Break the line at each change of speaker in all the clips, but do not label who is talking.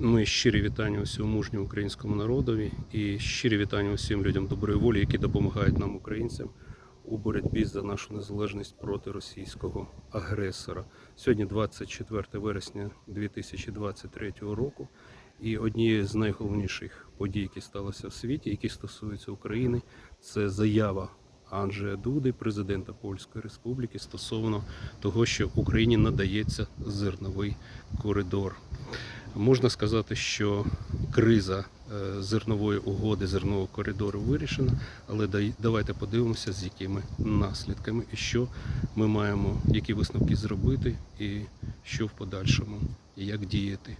Ну і щирі вітання усьому мужньому українському народові і щирі вітання усім людям доброї волі, які допомагають нам, українцям, у боротьбі за нашу незалежність проти російського агресора. Сьогодні 24 вересня 2023 року. І однією з найголовніших подій, які сталися в світі, які стосуються України, це заява Анджея Дуди, президента Польської Республіки, стосовно того, що Україні надається зерновий коридор. Можна сказати, що криза е, зернової угоди, зернового коридору вирішена, але давайте подивимося, з якими наслідками і що ми маємо, які висновки зробити, і що в подальшому, і як діяти.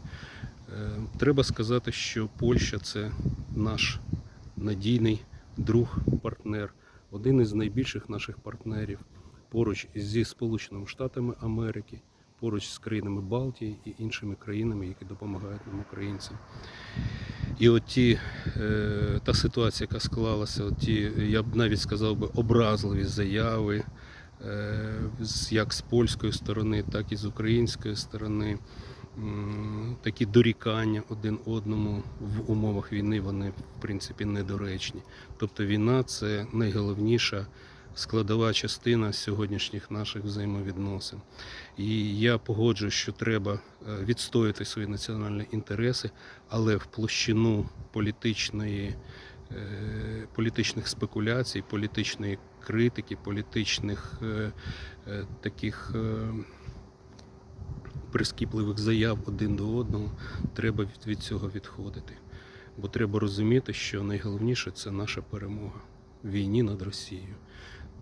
Е, Треба сказати, що Польща це наш надійний друг, партнер, один із найбільших наших партнерів поруч зі Сполученими Штатами Америки, поруч з країнами Балтії і іншими країнами, які допомагають нам українцям. І от ті, е, та ситуація, яка склалася, от ті, я б навіть сказав би, образливі заяви, е, як з польської сторони, так і з української сторони. Такі дорікання один одному в умовах війни вони в принципі недоречні. Тобто війна це найголовніша складова частина сьогоднішніх наших взаємовідносин. І я погоджуюсь, що треба е, відстояти свої національні інтереси, але в площину політичної, е, політичних спекуляцій, політичної критики, політичних е, таких. Прискіпливих заяв один до одного треба від, від цього відходити. Бо треба розуміти, що найголовніше це наша перемога в війні над Росією.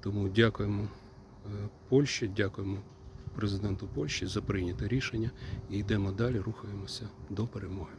Тому дякуємо е, Польщі, дякуємо президенту Польщі за прийняте рішення і йдемо далі, рухаємося до перемоги.